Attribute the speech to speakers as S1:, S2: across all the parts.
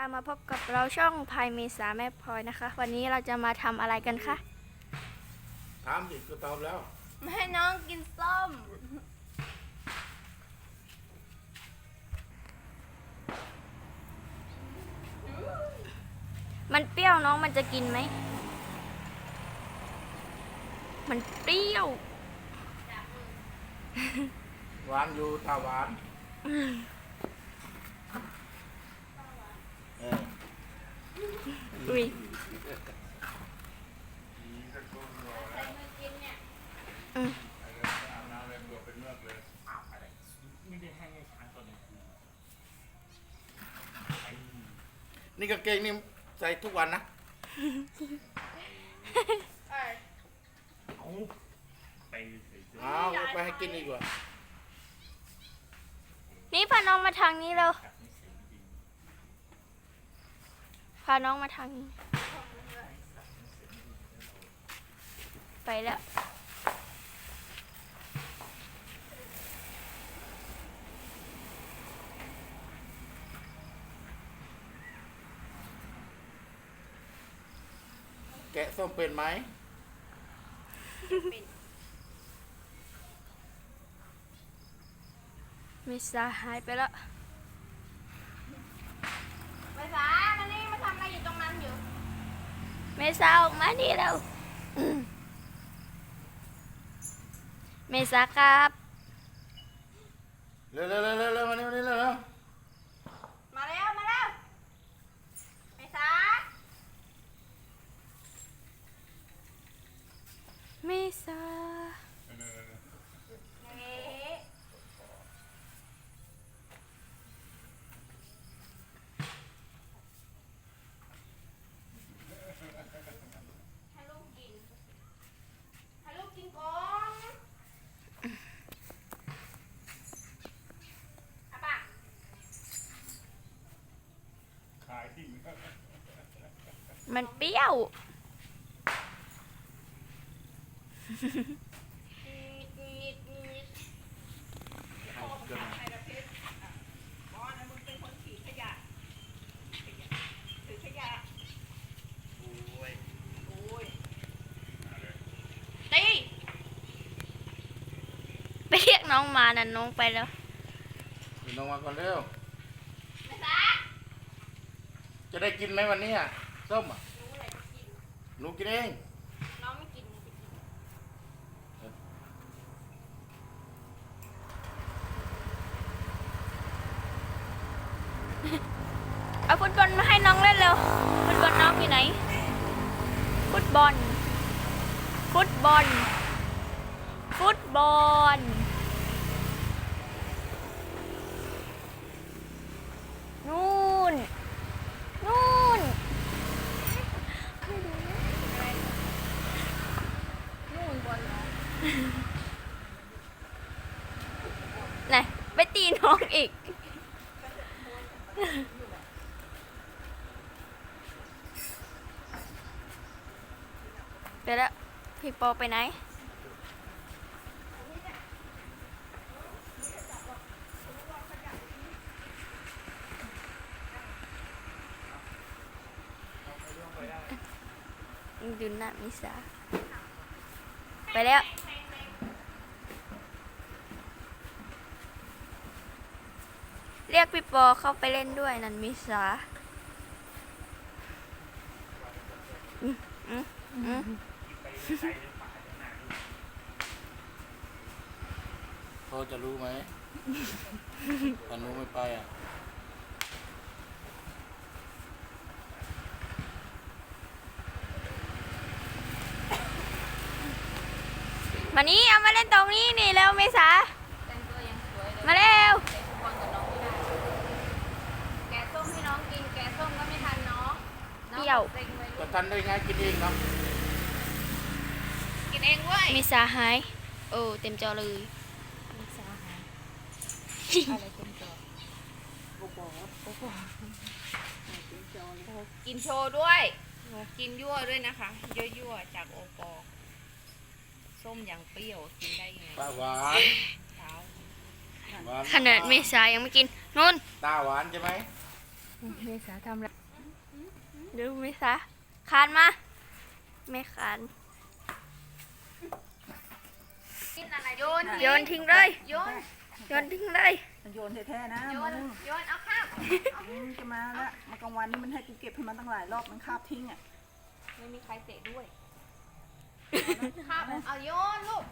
S1: ค่ะมาพบกับเราช่องพายเมษาแม่พลอยนะคะ วันนี้เราจะมาทำอะไรกันคะ
S2: ถามดิก็ตอบแล้ว
S3: ไม่ให้น้องกินส้ม
S1: มันเปรี้ยวน้องมันจะกินไหม มันเปรี้ยว
S2: หวานอยู่ตาหวานเออ
S1: อุ้ยอืม
S2: นี่กางเกงนี่ใส่ทุกวันนะเอาเอาไปให้กินดีกว่า
S1: นี่พาน้องมาทางนี้เร็วพาน้องมาทางนี้ ไปแล้ว
S2: แกะส้มเป็นไหม
S1: เมษาหายไปแล้ว
S3: ไปสามานี่มาทำอะไรอยู่ตรงนั้นอยู่
S1: เมษาออกมานี่เร็วเมษาครับ
S2: เร็วเร็วเร็วเร็วเร็วมานี่มานี่เร็วเร็ว
S3: มาแล้ว มาแล้วไปสา
S1: เมษา
S3: เอ๊ะให้ลูกกิน ให้ลูกกินก่อนอะปะ
S1: มันเปรี้ยว
S3: นิดนิดนิด
S2: ให้เกิน
S3: อ๋อนะมึงเป็นคนขี่ขยะถือขยะโอ้ยโอ้ยตี
S1: ไปเรียกน้องมานั่นน้องไปแล้ว
S2: น้องมาก่อนเร็ว จะได้กินไหมวันนี้อะส้มอะ หนูกินเอง
S3: น้องไม่กินจะกิน
S1: เอาฟุตบอลมาให้น้องเล่นเร็ว ฟุตบอลน้องอยู่ไหน ฟุตบอล ฟุตบอล ฟุตบอล นู่น นู่น
S3: นู่นบอลน้อง
S1: ไหนไปตี น้องอีก ไปแล้ว พี่ปอไปไหน ดูหน้ามิสาไปแล้ว เรียกพี่ปอเข้าไปเล่นด้วยนันมิสาอืมอืมอืม
S2: เขาจะรู้ไหมถ้าหนูไม่ไปอะ
S1: มานี้เอามาเล่นตรงนี้นี่เร็วเมษา
S3: แต่งตัวยังสวยเลย
S1: มาเร็ว
S3: เตะฟุตบอลกับน้องไม่ได้ แกะส้มให้น้องกิน แกะส้มก็ไม่ทันน้อง น้อง
S1: เปรี้ยว
S3: เซ็งไว้
S2: ก็ทันได้ไงกินเองเนาะ
S3: กินเองเว้ย
S1: เมษาหายโอ้เต็มจอเลย
S3: มิสาหาอะไรเต็มจอโอ้โหโอ้โหกินโชว์ด้วยกินยั่วด้วยนะคะยั่วๆจากโอปอส้มอย่างเปรี้ยวกินได้ยังไง
S2: ตาหวาน
S3: เช้า
S2: หวาน
S1: ขนาดเมษายังไม่กินนู่น
S2: ตาหวานใช่ไหม
S1: เมษาทำอะไรดูเมษาคานมา ไม่คาน
S4: กินอะไร
S1: โยนโยนทิ้งเลย
S4: โยน
S1: โยนทิ้งเลย
S3: โยนแท้ๆนะ
S4: โยน
S3: มึง
S4: โยน เอาข้าว
S3: มึงจะมาละมากลางวันนี่มันให้กูเก็บให้มันตั้งหลายรอบมันคาบทิ้งอะ
S4: ไม่มีใครเตะด้วยข้าวเอาโยนลูก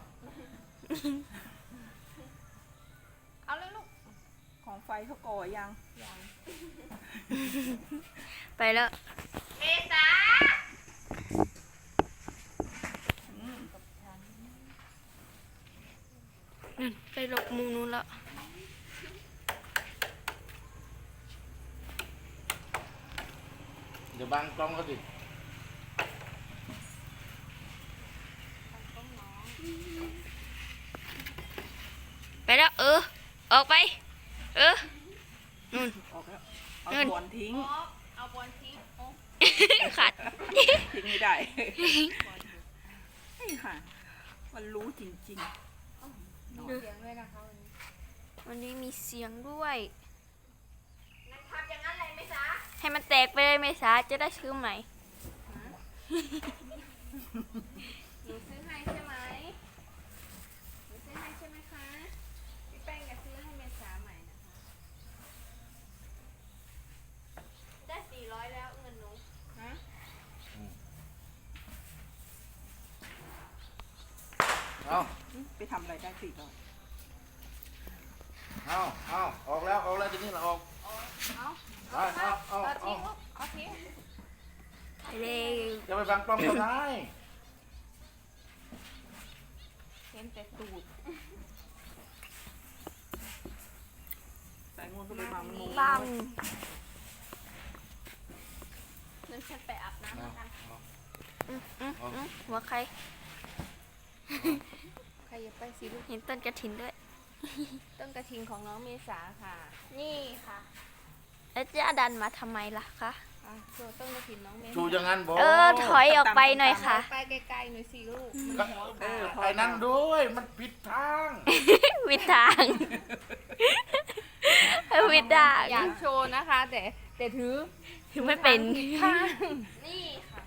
S4: เอาเลยลูก
S3: ของไฟเขาก่อยัง
S1: ไปแล้ว
S4: เม ษา
S3: อืม
S1: นั่นไปหลบมุมนู้นแล้ว
S2: เดี๋ยวบังกล้องเขาดิ
S1: ไปแล้วเออ ออกไป เออนู่น
S3: ออกแล้วเอา
S1: เงิน
S3: บอลทิ้ง
S4: ออกเอาบอลทิ้งโอ้
S1: ขาด
S3: ทิ้งไม่ได้ไอ้ห่ามันรู้จริง
S4: เสียงด้วยนะคะวันนี้
S1: วันนี้มีเสียงด้วย
S4: งั้นทำอย่างนั้นเลยเมษา
S1: ให้มันแตกไปเลยเมษาจะได้ซื้อใหม่
S4: หนูซื้อให้ใช่ไหมหนูซื้อให้ใช่ไหมคะพี่แป้งจะซื้อให้เมษาใหม่นะคะได้สี่ร้อยแล้วเงินหนูฮะ
S2: เอา
S3: ๆ ไปทำอะไรได้สิเรา
S2: เอาเอาออกแล้วออกแล้วทีนี้เราออก
S4: เอา
S2: เอาเอาเอา
S4: เอา
S2: เอา
S4: ทิ้งลูกเอาทิ้ง
S1: ไปเลย
S2: จะไปบังกล้องเขาได้
S4: เห็นแต่ตูด
S3: แต่งวก็เลยมามันงง
S1: บัง
S4: นั่นฉันไปอาบน้ำ
S2: เอา
S4: แล้วกัน
S2: เอา
S1: อืมอืมอืมหัวใคร
S4: ใครอย่าไปสิลูก
S1: เห็นต้นกระถินด้วย
S4: ต้นกระทิงของน้องเมษาค่ะ
S1: นี่ค่ะ แล้วจะดันมาทำไมล่ะคะ
S4: อะโชว์ต้นกระถินน้องเมษา
S2: จูอย่างนั้นบอก
S1: เออถอยออกไปหน่อยค่ะ
S4: ไปไกลๆหน่อยสิลูกมัน
S2: ก็
S4: หัว
S2: เอ
S4: ขา
S2: อไอ้นั่นด้วยมันผิดทาง
S1: วิดทางวิดทาง
S4: อยากโชว์นะคะ แต่แต่ถือ
S1: ถึงไม่เป็น
S4: ข้างนี่ค่ะ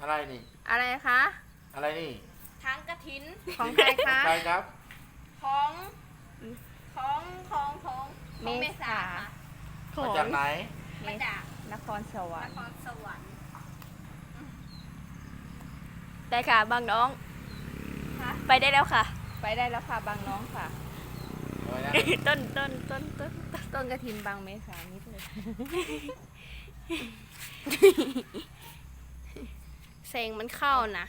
S2: อะไรนี่
S4: อะไรคะ
S2: อะไรนี่
S4: ทางกระถินของใครคะ
S2: ใครครับ
S4: ของของของของของเมษา
S2: มาจากไหน
S4: มาจาก
S3: นครสวร
S4: น
S3: รค์
S4: ครสวรรค์
S1: ได้ค่ะบางน้อง
S4: คะ
S1: ไปได้แล้วค่ะ
S4: ไปได้แล้วค่ะบางน้องค่ะ
S2: อะไรนะ
S1: ต้นต้นต้นต้น
S4: ต้นกระถินบางเมษานิดเลย
S1: เซ็งมันเข้านะ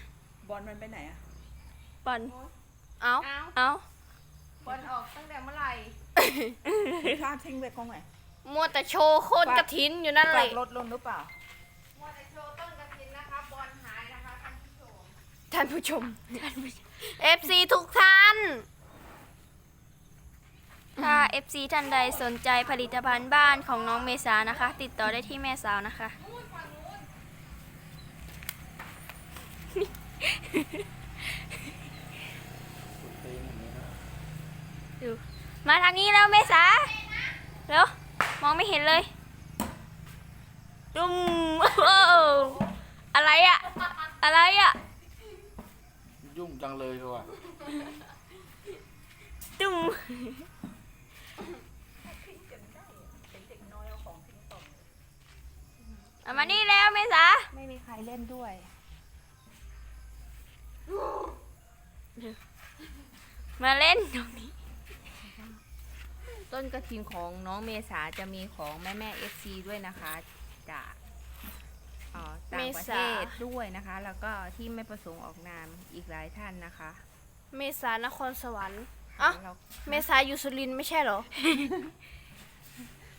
S3: บอลมันไปไหนอะ
S1: บอลเอา
S4: เอา
S1: เอา
S4: บอลออกตั้งแต่เมื่อไหร่
S3: ข้ามทิ้งไปกองไหน
S1: มัวแต่โชว์โคตรกระถินอยู่นั่น
S3: ก
S1: เล
S3: ลั
S1: ย
S3: บรถลงหรือเปล่า
S4: มัวแต่โชว์ต้นกระถินนะคะบอลหายนะคะท่านผู้ชม
S1: ท่านผู้ชมท่านผู้ชม FC ทุกท่านถ้า FC ท่านใดสนใจผลิตภัณฑ์บ้านของน้องเมษานะคะ ติดต่อได้ที่แม่สาวนะคะ ดูมาทางนี้แล้วเมษาเร็วมองไม่เห็นเลยดุมโอ้อะไรอะอะไรอะ
S2: ยุ่งจังเลยเขาว่า
S1: ดุมเอามานี่แล้วเมษา
S4: ไม่มีใครเล่นด้วย
S1: มาเล่นตรงนี้
S4: ต้นกระถินของน้องเมษาจะมีของแม่แม่เอฟซีด้วยนะคะจากเอ่อต่างประเทศด้วยนะคะ แล้วก็ที่ไม่ประสงค์ออกนามอีกหลายท่านนะคะ
S1: เมษานครสวรรค์อะ
S4: เรา
S1: เมษาอยู่สุรินทร์ไม่ใช่เหรอ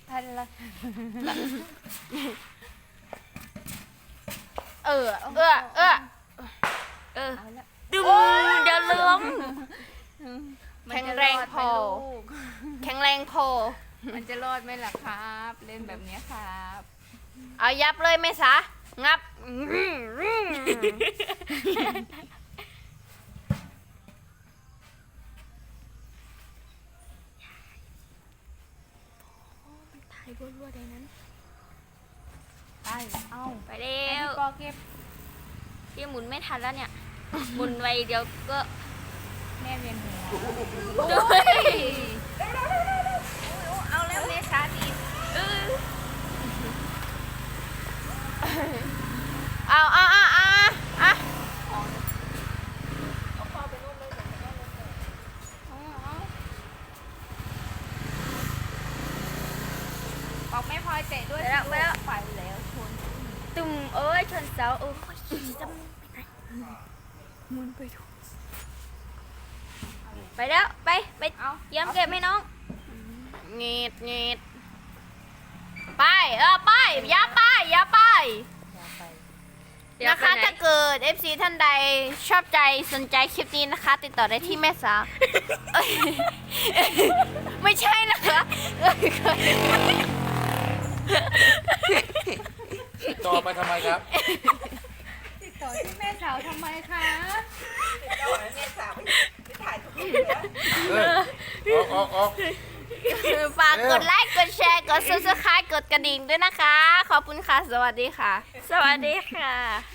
S4: ท่านละ
S1: เออ เออ เออ เออ
S4: เอาละ
S1: ดุมเดี๋ยวล้ม
S4: มัน
S1: แข็ง
S4: จะ
S1: แรง
S4: อดไหม
S1: พอ
S4: ลูก
S1: แข็งแรงพอ
S4: มันจะรอดไหมล่ะครับ เล่นแบบเนี้ยครับ
S1: เอายับเลยเมษางับถ่ายรัวๆได้นั้น
S4: ไป เอา
S1: ไปเร็
S4: ให้
S1: ว
S4: พี่ปอเก็บ
S1: พี่หมุนไม่ทันแล้วเนี่ย หมุนไวเดี๋ยวก็
S4: แม่เวียนหัว
S1: ด้วย
S4: เอาแล้วเมษาดีด
S1: เออ
S4: เอาเอาเอาเอาเอาบอกแม่พอเตะด้วย
S1: ไปแล้วไปแล้ว
S4: ไปแล้วชน
S1: ตุ่มเอ้ยชนเสาเออจะมุนไปดูกไปแล้วไปไป
S4: เยี่
S1: ยมเก็บให้น้องเงีดเงีดไปเออไปอย่าไปอย่าไป นะคะถ้าเกิด FC ท่านใดชอบใจสนใจคลิปนี้นะคะ ติดต่อได้ที่แม่สาวเอ้ยไม่ใช่นะคะเอ้ยเคย
S2: ต่อไปทำไมครับ
S4: ติดต่อที่แม่สาวทำไมคะ
S3: เจ้าเมียสาวไปถ่ายทุกรูปเลย
S2: เออออกออกออก
S1: ฝากกดไลค์ กดแชร์ กดซับสไครต์กดกระดิ่งด้วยนะคะ ขอบคุณค่ะ สวัสดีค่ะ สวัสดีค่ะ